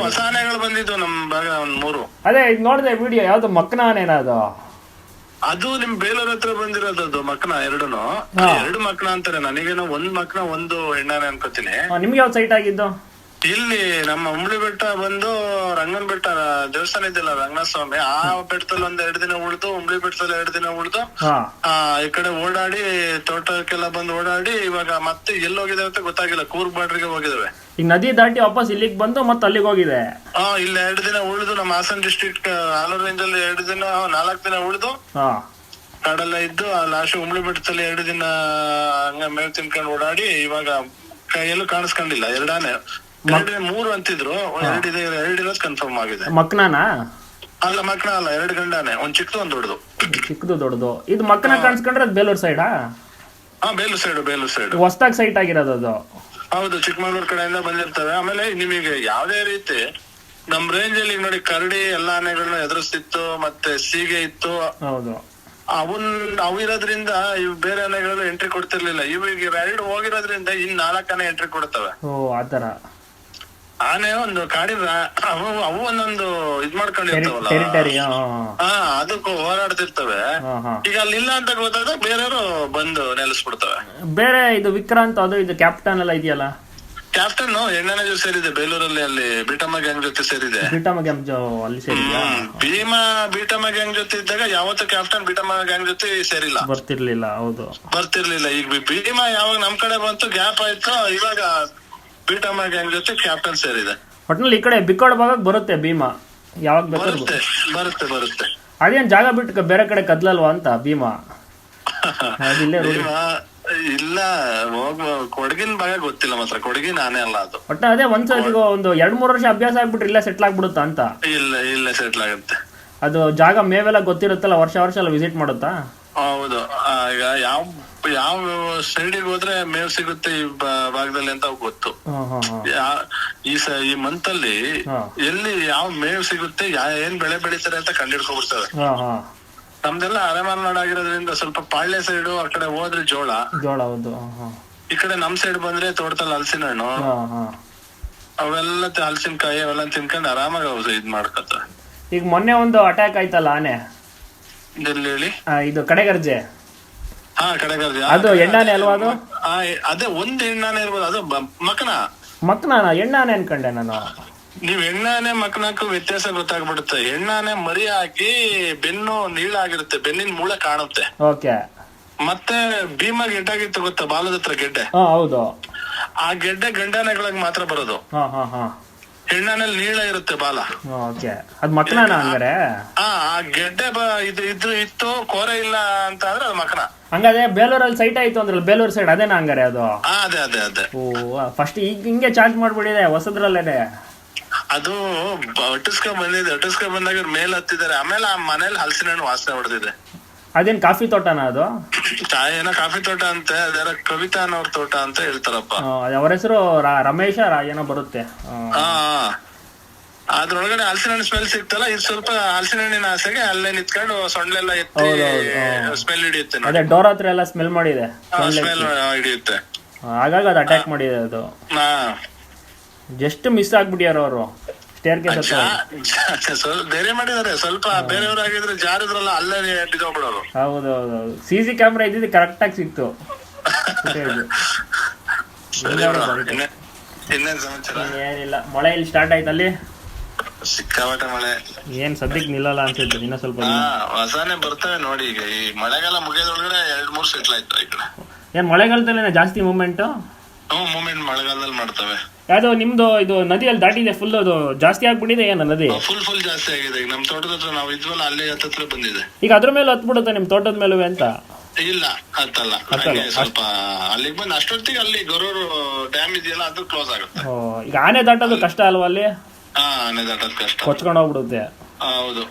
ಹೊಸ ಆನೆಗಳು ಬಂದಿದ್ದು ನಮ್ ಭಾಗ ಒಂದ್ ಮೂರು. ಅದೇ ಇದು ನೋಡಿದೆ ವಿಡಿಯೋ ಯಾವ್ದು ಮಕ್ಕನ ಆನೆನ ಅದು ಅದು ನಿಮ್ ಬೇಲೂರ್ ಹತ್ರ ಬಂದಿರೋದು ಅದು ಮಕ್ನ ಎರಡುನು? ಎರಡು ಮಕ್ನ ಅಂತಾರೆ ನನಗೇನೋ ಒಂದ್ ಮಕ್ನ ಒಂದು ಹೆಣ್ಣಾನೆ ಅನ್ಕೋತೀನಿ. ನಿಮ್ಗೆ ಯಾವ್ದು ಸೈಟ್ ಆಗಿದ್ದು? ಇಲ್ಲಿ ನಮ್ಮ ಉಂಬ್ಳಿ ಬೆಟ್ಟ ಬಂದು ರಂಗನ್ ಬೆಟ್ಟ ದೇವಸ್ಥಾನ ಇದೆಯಲ್ಲ ರಂಗನಾಥ ಸ್ವಾಮಿ ಆ ಬೆಟ್ಟದಲ್ಲಿ ಒಂದ್ ಎರಡ್ ದಿನ ಉಳ್ದು ಉಂಬ್ಳಿ ಬೆಟ್ಟದಲ್ಲಿ ಎರಡು ದಿನ ಉಳಿದು ಹಾ. ಆ ಈ ಕಡೆ ಓಡಾಡಿ ತೋಟಕ್ಕೆಲ್ಲ ಬಂದು ಓಡಾಡಿ ಇವಾಗ ಮತ್ತೆ ಎಲ್ಲಿ ಹೋಗಿದೆ ಅಂತ ಗೊತ್ತಾಗಿಲ್ಲ. ಕೂರ್ಗ್ ಬಾರ್ಡ್ರಿಗೆ ಹೋಗಿದಾವೆ ಈಗ ನದಿ ದಾಟಿ ವಾಪಸ್ ಇಲ್ಲಿಗೆ ಬಂದು ಮತ್ತೆ ಅಲ್ಲಿಗೆ ಹೋಗಿದೆ? ಹಾ ಇಲ್ಲಿ ಎರಡು ದಿನ ಉಳಿದು ನಮ್ಮ ಹಾಸನ್ ಡಿಸ್ಟ್ರಿಕ್ಟ್ ಆಲೂರ್ ರೇಂಜ್ ಅಲ್ಲಿ ಎರಡು ದಿನ ನಾಲ್ಕು ದಿನ ಉಳಿದು ಹಾ. ಕಾಡೆಲ್ಲ ಇದ್ದು ಆ ಲಾಸ್ಟ್ ಉಂಬ್ಳಿ ಬೆಟ್ಟದಲ್ಲಿ ಎರಡು ದಿನ ಹಂಗ ಮೇವ್ ತಿನ್ಕೊಂಡು ಓಡಾಡಿ ಇವಾಗ ಕೈಯಲ್ಲೂ ಕಾಣಿಸ್ಕೊಂಡಿಲ್ಲ ಎರಡಾನೆ. ಎರಡು ಮೂರು ಅಂತಿದ್ರು. ಎರಡಿದೆ ಎರಡಿರೋದು ಕನ್ಫರ್ಮ್ ಆಗಿದೆ. ಮಕ್ಕನನಾ ಅಲ್ಲ ಮಕ್ಕನ ಅಲ್ಲ ಎರಡು ಗಂಡಾನೆ. ಒಂದ್ ಚಿಕ್ಕದು ಒಂದ್ ದೊಡ್ಡದು. ಚಿಕ್ಕದು ದೊಡ್ಡದು. ಇದು ಮಕ್ಕನ ಕಾಣಿಸ್ಕೊಂಡ್ರೆ ಅದು ಬೇಲೂರು ಸೈಡಾ ಹಾ ಬೇಲೂರು ಸೈಡ್ ಬೇಲೂರು ಸೈಡ್ ಹೊಸ್ದಾಗಿ ಸೈಟ್ ಆಗಿರೋದು ಅದು. ಹೌದು ಚಿಕ್ಕಮಗಳೂರು ಕಡೆಯಿಂದ ಬಂದಿರ್ತವೆ ಆಮೇಲೆ ನಿಮಗೆ ಯಾವುದೇ ರೀತಿ ನಮ್ ರೇಂಜ್ ಅಲ್ಲಿ ನೋಡಿ ಕರಡಿ ಎಲ್ಲಾ ಆನೆಗಳನ್ನ ಎದುರಿಸ್ತಿತ್ತು ಮತ್ತೆ ಸೀಗೆ ಇತ್ತು. ಹೌದು. ಅವನ್ ಅವು ಇರೋದ್ರಿಂದ ಇವ್ ಬೇರೆ ಆನೆಗಳು ಎಂಟ್ರಿ ಕೊಡ್ತಿರ್ಲಿಲ್ಲ. ಇವಾಗ ಎರಡು ಹೋಗಿರೋದ್ರಿಂದ ಇನ್ ನಾಲ್ಕನೇ ಎಂಟ್ರಿ ಕೊಡ್ತವೆ. ಓ ಆತರ ಆನೆ ಒಂದು ಕಾಡಿನ ರಾ- ಅವು ಅವು ಒಂದೊಂದು ಇದ್ ಮಾಡ್ಕೊಂಡಿರ್ತಾವಲ್ಲ. ಟೆರಿಟರಿ ಹಾ ಅದಕ್ಕೂ ಹೋರಾಡ್ತಿರ್ತವೆ. ಈಗ ಅಲ್ಲಿ ಇಲ್ಲ ಅಂತ ಗೊತ್ತಾದ್ರೆ ಬೇರೆಯವರು ಬಂದು ನೆಲೆಸ್ಬಿಡ್ತವೆ. ಬೇರೆ ಇದು ವಿಕ್ರಾಂತ್ ಅದು ಇದು ಕ್ಯಾಪ್ಟನ್ ಎಲ್ಲ ಇದೆಯಲ್ಲ? ಕ್ಯಾಪ್ಟನ್ ಎಣ್ಣೆನ ಜೊತೆ ಸೇರಿದೆ ಬೇಲೂರಲ್ಲಿ ಅಲ್ಲಿ ಬಿಟಮ್ಮ ಗ್ಯಾಂಗ್ ಜೊತೆ ಸೇರಿದೆ. ಬೀಟಮ್ಮ ಗ್ಯಾಂಗ್ ಜೊ ಅಲ್ಲಿ ಸೇರಿದ್ಯಾ? ಹ್ಮ್. ಭೀಮಾ ಬೀಟಮ್ಮ ಗ್ಯಾಂಗ್ ಜೊತೆ ಇದ್ದಾಗ ಯಾವತ್ತು ಕ್ಯಾಪ್ಟನ್ ಬೀಟಮ್ಮ ಗ್ಯಾಂಗ್ ಜೊತೆ ಸೇರಿಲ್ಲ. ಬರ್ತಿರ್ಲಿಲ್ಲ ಹೌದು. ಬರ್ತಿರ್ಲಿಲ್ಲ. ಈಗ ಭೀಮಾ ಯಾವಾಗ ನಮ್ ಕಡೆ ಬಂತು ಗ್ಯಾಪ್ ಆಯ್ತು ಇವಾಗ ಬೀಟಮ್ಮ ಗ್ಯಾಂಗ್ ಜೊತೆ ಕ್ಯಾಪ್ಟನ್ ಸೇರಿದೆ. ಒಟ್ನಲ್ಲಿ ಈ ಕಡೆ ಬಿಕ್ಕೋಡ್ ಭಾಗಕ್ಕೆ ಬರುತ್ತೆ ಭೀಮಾ ಯಾವಾಗ ಬೇಕಾದ್ರೂ ಬರುತ್ತೆ ಬರುತ್ತೆ. ಬರುತ್ತೆ ಅದೇನ್ ಜಾಗ ಬಿಟ್ಟು ಬೇರೆ ಕಡೆ ಕದ್ಲಲ್ವಾ ಅಂತ ಭೀಮಾ ಅದಿಲ್ಲೇ ರೂಢಿ ಭೀಮಾ ಇಲ್ಲ ಹೋಗ್ ಕೊಡಗಿನ ಭಾಗ ಗೊತ್ತಿಲ್ಲ ಮಾತ್ರ. ಕೊಡಗಿ ನಾನೇ ಅಲ್ಲ ಅದು. ಒಟ್ಟ ಅದೇ ಒಂದ್ಸತಿ ಒಂದು ಎರಡ್ ಮೂರು ವರ್ಷ ಅಭ್ಯಾಸ ಆಗ್ಬಿಟ್ರೆ ಇಲ್ಲೇ ಸೆಟ್ಲ್ ಆಗ್ಬಿಡುತ್ತಾ ಅಂತ? ಇಲ್ಲ ಇಲ್ಲ ಸೆಟ್ಲ್ ಆಗುತ್ತೆ. ಅದು ಜಾಗ ಮೇವೆಲ್ಲ ಗೊತ್ತಿರುತ್ತಲ್ಲ ವರ್ಷ ವರ್ಷ ಎಲ್ಲ ವಿಸಿಟ್ ಮಾಡುತ್ತಾ? ಹೌದು. ಈಗ ಯಾವ ಯಾವ ಸೈಡಿಗೆ ಹೋದ್ರೆ ಮೇವ್ ಸಿಗುತ್ತೆ ಈ ಭಾಗದಲ್ಲಿ ಅಂತ ಗೊತ್ತು. ಈ ಸ ಈ ಮಂತ್ ಅಲ್ಲಿ ಎಲ್ಲಿ ಯಾವ ಮೇವ್ ಸಿಗುತ್ತೆ ಏನ್ ಬೆಳೆ ಬೆಳಿತಾರೆ ಅಂತ ಹಾ ನಮ್ದೆಲ್ಲ ಅರೆಮಲೆನಾಡು ಆಗಿರೋದ್ರಿಂದ ಸ್ವಲ್ಪ ಪಾಳ್ಯ ಸೈಡು ಆ ಕಡೆ ಹೋದ್ರೆ ಜೋಳ. ಈ ಕಡೆ ನಮ್ ಸೈಡ್ ಬಂದ್ರೆ ತೋಟದಲ್ಲಿ ಹಲಸಿನ ಹಣ್ಣು ಅವೆಲ್ಲ ಹಲಸಿನ ಹಲಸಿನಕಾಯಿ ಅವೆಲ್ಲ ತಿನ್ಕೊಂಡು ಆರಾಮಾಗಿ ಇದ್ ಮಾಡ್ಕೊತ ಈಗ ಮೊನ್ನೆ ಒಂದು ಅಟ್ಯಾಕ್ ಆಯ್ತಲ್ಲ ಆನೆ? ಇದು ಕಡೆಗರ್ಜೆ. ಅದು ಎಣ್ಣಾನೆ ಅಲ್ವಾ ಅದು? ಅದೇ ಒಂದ್ ಹೆಣ್ಣಾನೆ ಇರ್ಬೋದು. ಅದು ಮಕನ? ಮಕ್ನಾನ? ಎಣ್ಣಾನೆ ಅನ್ಕೊಂಡೆ ನಾನು. ನೀವ್ ಎಣ್ಣಾನೆ ಮಕನಕ್ಕೂ ವ್ಯತ್ಯಾಸ ಗೊತ್ತಾಗ್ಬಿಡುತ್ತೆ. ಹೆಣ್ಣಾನೆ ಮರಿ ಹಾಕಿ ಬೆನ್ನು ನೀಳಾಗಿರುತ್ತೆ. ಬೆನ್ನಿನ ಮೂಳೆ ಕಾಣುತ್ತೆ. ಓಕೆ. ಮತ್ತೆ ಭೀಮ ಗೆಡ್ಡಾಗಿತ್ತು ಗೊತ್ತಾ? ಬಾಲದ ಹತ್ರ ಗೆಡ್ಡೆ. ಹಾ ಹೌದು. ಆ ಗೆಡ್ಡೆ ಗಂಡಾನೆಗಳಿಗೆ ಮಾತ್ರ ಬರೋದು. ಹಾ ಹಾ ಹಾ. ನೀಳ ಇರುತ್ತೆ ಬಾಲ. ಓಕೆ. ಅದ್ ಮಕ್ನಾನ ಹಂಗಾರೆ? ಆ ಆ ಗೆಡ್ಡೆ ಬ ಇದು ಇದು ಇತ್ತು ಕೋರೆ ಇಲ್ಲ ಅಂತ ಅಂದ್ರೆ ಅದು ಮಕನ. ಹಂಗಾದ್ರೆ ಬೇಲೂರಲ್ಲಿ ಸೈಟ್ ಆಯ್ತು ಅಂದ್ರಲ್ಲ ಬೇಲೂರು ಸೈಡ್ ಅದೇನಾ ಹಂಗಾರೆ ಅದು? ಆ ಅದೇ ಅದೇ ಅದೇ. ಓ ಫಸ್ಟ್ ಈಗ ಹಿಂಗೆ ಚಾರ್ಜ್ ಮಾಡ್ಬಿಡಿದೆ ಹೊಸದ್ರಲ್ಲೇನೆ. ಅದು ಒಟ್ಟಿಸ್ಕೊಂಡ್ ಬಂದಿದೆ ಅಟಸ್ಕ ಬಂದಾಗ ಇವ್ರು ಮೇಲ್ ಹತ್ತಿದ್ದಾರೆ. ಆಮೇಲೆ ಆ ಮನೇಲಿ ಹಲಸಿನ ಹಣ್ಣು ವಾಸನೆ ಹೊಡೆದಿದೆ. ಅದೇನ್ ಕಾಫಿ ತೋಟನ ಅದು? ಏನೋ ಕಾಫಿ ತೋಟ ಅಂತ ಅದರ ಕವಿತಾ ಅನ್ನೋರ್ ತೋಟ ಅಂತ ಹೇಳ್ತಾರಪ್ಪ. ಆ, ಅವ್ರ ಹೆಸರು ರಮೇಶ ರಾ- ಏನೋ ಬರುತ್ತೆ. ಆ, ಹಾ ಅದ್ರೊಳಗಡೆ ಹಲಸಿನ ಹಣ್ಣು ಸ್ಮೆಲ್ ಸಿಕ್ತಲ್ಲ ಇದು ಸ್ವಲ್ಪ ಹಲಸಿನ ಹಣ್ಣಿನ ಆಸೆಗೆ ಅಲ್ಲೇ ನಿಂತ್ಕೊಂಡು ಸೊಂಡ್ಲೆಲ್ಲ ಎತ್ತಿ ಸ್ಮೆಲ್ ಹಿಡಿಯುತ್ತೆ ಅದೇ ಡೋರ್ ಹತ್ರ ಎಲ್ಲ ಸ್ಮೆಲ್ ಮಾಡಿದೆ. ಸ್ಮೆಲ್ ಹಿಡಿಯುತ್ತೆ. ಹಾಗಾಗಿ ಅದು ಅಟ್ಯಾಕ್ ಮಾಡಿದೆ ಅದು. ಹಾ. ಜಸ್ಟ್ ಮಿಸ್ ಆಗ್ಬಿಟ್ಯಾರ ಅವರು. ಸ್ಟೇರ್ ಕೇಸ್ ಹತ್ರ. ಜಾ- ಜಾ- ಸ್ವಲ್ಪ ಮಾಡಿದಾರೆ ಸ್ವಲ್ಪ ಜಾರಿದ್ರಲ್ಲ ಅಲ್ಲೇ ಬಿದ್ದೋಗ್ಬಿಡೋರು. ಸಿ ಸಿ ಕ್ಯಾಮ್ರಾ ಇದ್ದಿದ್ದು ಕರೆಕ್ಟ್ ಆಗಿ ಸಿಕ್ತು. footage. ಸರಿ ಬಿಡು. ಇನ್ನೇ- ಇನ್ನೇನ್ ಸಮಾಚಾರ? ಏನಿಲ್ಲ ಮಳೆ ಇಲ್ಲಿ ಸ್ಟಾರ್ಟ್ ಆಯ್ತು ಅಲ್ಲಿ ಸಿಕ್ಕಾಪಟ್ಟೆ ಮಳೆ. ಏನ್ ಸದ್ಯಕ್ಕೆ ನಿಲ್ಲಲ್ಲ ಅನ್ಸುತ್ತೆ ಇನ್ನ ಸ್ವಲ್ಪ ಹಾ. ಹೊಸಾನೆ ಬರ್ತವೆ ನೋಡಿ ಈಗ ಈ ಮಳೆಗಾಲ ಮುಗಿಯೋದ್ರೊಳಗಡೆ ಎರಡ್ ಮೂರ್ ಸೆಟ್ಲ್ ಆಯ್ತು ಈ ಕಡೆ. ಏನ್ ಮಳೆಗಾಲದಲ್ಲೇನೆ ಜಾಸ್ತಿ ಮೂಮೆಂಟ್ ಹ್ಮ್ ಮೂಮೆಂಟ್ ಮಳೆಗಾಲದಲ್ಲಿ ಮಾಡ್ತವೆ. ಯಾವ್ದೋ ನಿಮ್ದು ಇದು ನದಿಯಲ್ಲಿ ದಾಟಿದೆ ಫುಲ್ ಅದು ಜಾಸ್ತಿ ಆಗ್ಬಿಟ್ಟಿದೆ ಏನ ನದಿ? ಫುಲ್ ಫುಲ್ ಜಾಸ್ತಿ ಆಗಿದೆ. ಈಗ ನಮ್ ತೋಟದ ಹತ್ರ ನಾವು ಇದ್ವಲ್ಲ ಅಲ್ಲೇ ಹತ್ತತ್ರ ಬಂದಿದೆ. ಈಗ ಅದ್ರ ಮೇಲೆ ಹತ್ಬಿಡುತ್ತೆ ನಿಮ್ ತೋಟದ ಮೇಲೂ ಅಂತ? ಇಲ್ಲ ಹತ್ತಲ್ಲ. ಹಾಗೆ ಸ್ವಲ್ಪ ಅಲ್ಲಿಗೆ ಬಂದು ಅಷ್ಟೊತ್ತಿಗೆ ಅಲ್ಲಿ ಗೊರೂರು ಡ್ಯಾಮ್ ಇದೆಯಲ್ಲ ಅದು ಕ್ಲೋಸ್ ಆಗುತ್ತೆ. ಓ, ಈಗ ಆನೆ ದಾಟೋದು ಕಷ್ಟ ಅಲ್ವಾ ಅಲ್ಲಿ? ಹಾ ಕಷ್ಟ ಕೊಚ್ಕೊಂಡು ಹೋಗ್ಬಿಡುತ್ತೆ. ಹೌದು.